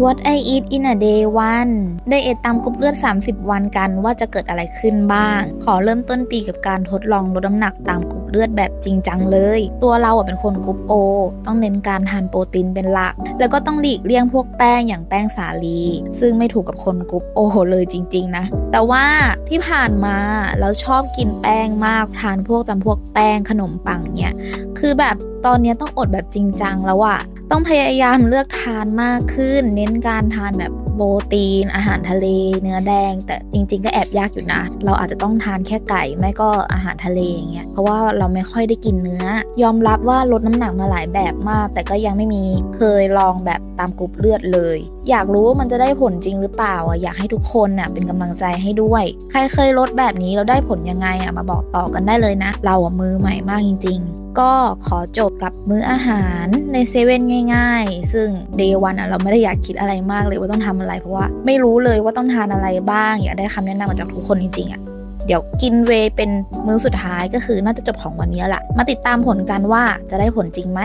What I eat in a day one ไดเอทตามกรุ๊ปเลือด 30 วันกันว่าจะเกิดอะไรขึ้นบ้าง ขอเริ่มต้นปีกับการทดลองลดน้ำหนักตามกรุ๊ปเลือดแบบจริงจังเลย ตัวเราเป็นคนกรุ๊ปโอต้องเน้นการทานโปรตีนเป็นหลัก แล้วก็ต้องหลีกเลี่ยงพวกแป้งอย่างแป้งสาลี ซึ่งไม่ถูกกับคนกรุ๊ปโอเลยจริง ๆ นะ แต่ว่าที่ผ่านมาเราชอบกินแป้งมากทานพวกจำพวกแป้งขนมปังเนี่ยคือแบบตอนนี้ต้องอดแบบจริงจังแล้วอะ ต้องพยายามเลือกทานมากขึ้น เน้นการทานแบบโปรตีน อาหารทะเล เนื้อแดง แต่จริง ๆ ก็แอบยากอยู่นะ เราอาจจะต้องทานแค่ไก่ไม่ก็อาหารทะเลอย่างเงี้ยเพราะว่าเราไม่ค่อยได้กินเนื้อ ยอมรับว่าลดน้ำหนักมาหลายแบบมาก แต่ก็ยังไม่มีเคยลองแบบตามกรุ๊ปเลือดเลย อยากรู้ว่ามันจะได้ผลจริงหรือเปล่าอะอยากให้ทุกคนน่ะเป็นกำลังใจให้ด้วย ใครเคยลดแบบนี้แล้วได้ผลยังไงอะมาบอกต่อกันได้เลยนะ เราอะมือใหม่มากจริง ๆ ก็ขอจบกับมื้ออาหารในเซเว่นง่าย ๆ ซึ่งเดย์วันอะเราไม่ได้อยากคิดอะไรมากเลยว่าต้องทำอะไร เพราะว่าไม่รู้เลยว่าต้องทานอะไรบ้าง อยากได้คำแนะนำจากทุกคนจริงๆอะเดี๋ยวกินเวเป็นมื้อสุดท้ายก็คือน่าจะจบของวันนี้แหละมาติดตามผลกันว่าจะได้ผลจริงไหม